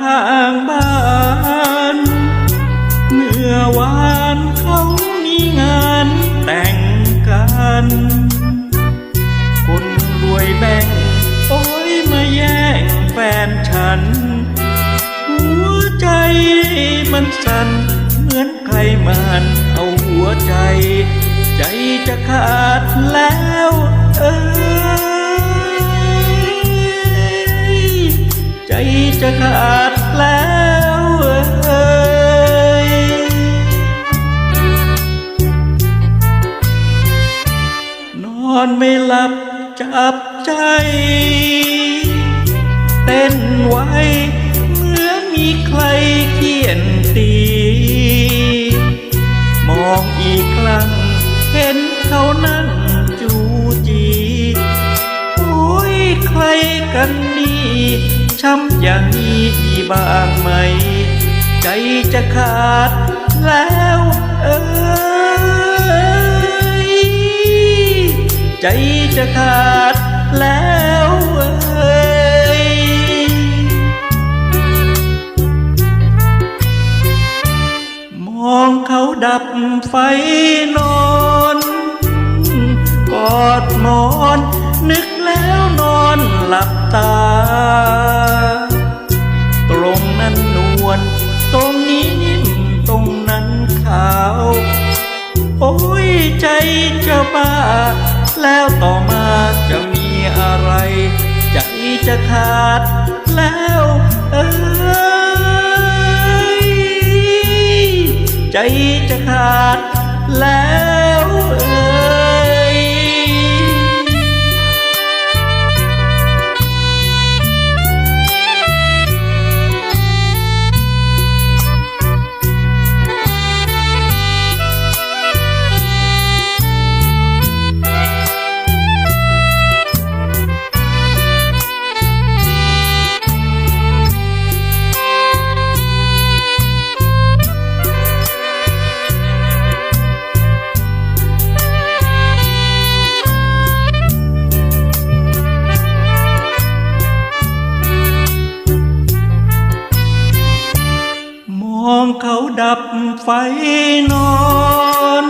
ข้างบ้าน เมื่อวานเขามีงานแต่งกัน คนรวยแบ่งโอ้ยมาแย่งแฟนฉัน หัวใจมันสั่นเหมือนใครมันเอาหัวใจ จจะขาดแล้วเอ้ยนอนไม่หลับจับใจ เต้นไว้เหมือนมีใครเขียนตี มองอีกครั้งเห็นเขานั่งจูจี โอ้ยใครกันนี่ ช้ำอย่างนี้ีบ้างไหม ใจจะขาดแล้วเอ้ยใจจะขาดแล้วเอ้ยมองเขาดับไฟนอน กอดหมอน แล้วต่อมาจะมีอะไรใจจะขาดแล้วเอ้ยใจจะขาดแล้ว เขาดับไฟนอน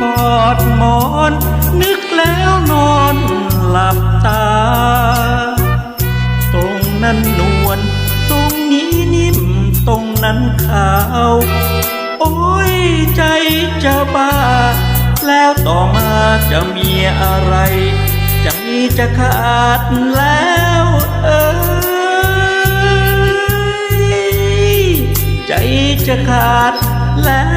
กอดหมอน นึกแล้วนอนหลับตา ตรงนั้นนวลตรงนี้นิ่มตรงนั้นขาว โอ้ยใจจะบ้า แล้วต่อมาจะมีอะไร ใจจะขาดแล้ว เ